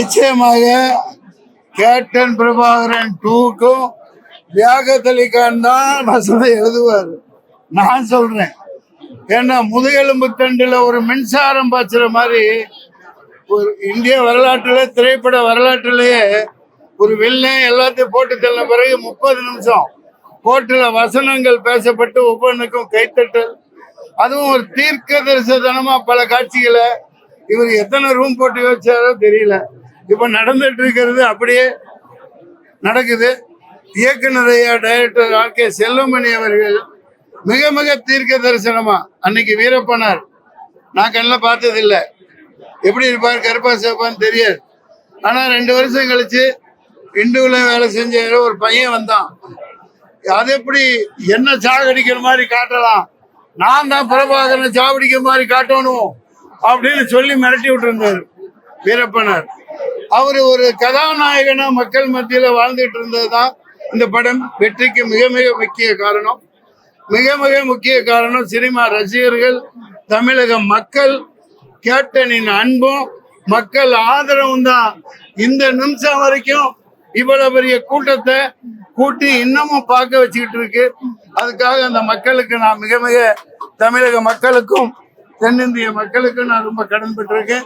நிச்சயமாக கேப்டன் பிரபாகரன் டூக்கும் தியாகத் அலி கான் தான் வசனம் எழுதுவார். நான் சொல்றேன். ஏன்னா முதுகெலும்பு தண்டுல ஒரு மின்சாரம் பாய்ச்சுற மாதிரி ஒரு இந்திய வரலாற்றுல திரைப்பட வரலாற்றுலயே ஒரு வில்லன் எல்லாத்தையும் போட்டு தள்ள பிறகு முப்பது நிமிஷம் கோர்ட்டில் வசனங்கள் பேசப்பட்டு ஒவ்வொன்றுக்கும் கைத்தட்டல். அதுவும் ஒரு தீர்க்க தரிசனமா பல காட்சிகளை இவர் எத்தனை ரூம் போட்டு யோசிச்சாரோ தெரியல. இப்போ நடந்துட்டு இருக்கிறது அப்படியே நடக்குது. இயக்குனர் டைரக்டர் ஆர் கே செல்வமணி அவர்கள் மிக மிக தீர்க்க தரிசனமா அன்னைக்கு வீரப்பனார். நான் கண்ணில் பார்த்ததில்ல. எப்படி இருப்பார் கருப்பா சிவப்பான்னு தெரியாது. ஆனால் ரெண்டு வருஷம் கழிச்சு இண்டுல வேலை செஞ்ச ஒரு பையன் வந்தான். அது எப்படி என்ன சாகடிக்கிற மாதிரி காட்டலாம்? நான் தான் பிரபாகரனை சாவடிக்கிற மாதிரி காட்டணும் அப்படின்னு சொல்லி மிரட்டி விட்டுருந்தார் வீரப்பனார். அவர் ஒரு கதாநாயகனா மக்கள் மத்தியில வாழ்ந்துட்டு இருந்ததுதான் இந்த படம். வெற்றிக்கு மிக மிக முக்கிய காரணம். மிக மிக முக்கிய காரணம் சினிமா ரசிகர்கள் தமிழக மக்கள் கேப்டனின் அன்பும் மக்கள் ஆதரவும் தான். இந்த நிமிஷம் வரைக்கும் இவ்வளவு பெரிய கூட்டத்தை கூட்டி இன்னமும் பார்க்க வச்சுக்கிட்டு இருக்கு. அதுக்காக அந்த மக்களுக்கு நான் மிக மிக தமிழக மக்களுக்கும் தென்னிந்திய மக்களுக்கும் நான் ரொம்ப கடன்பட்டிருக்கேன்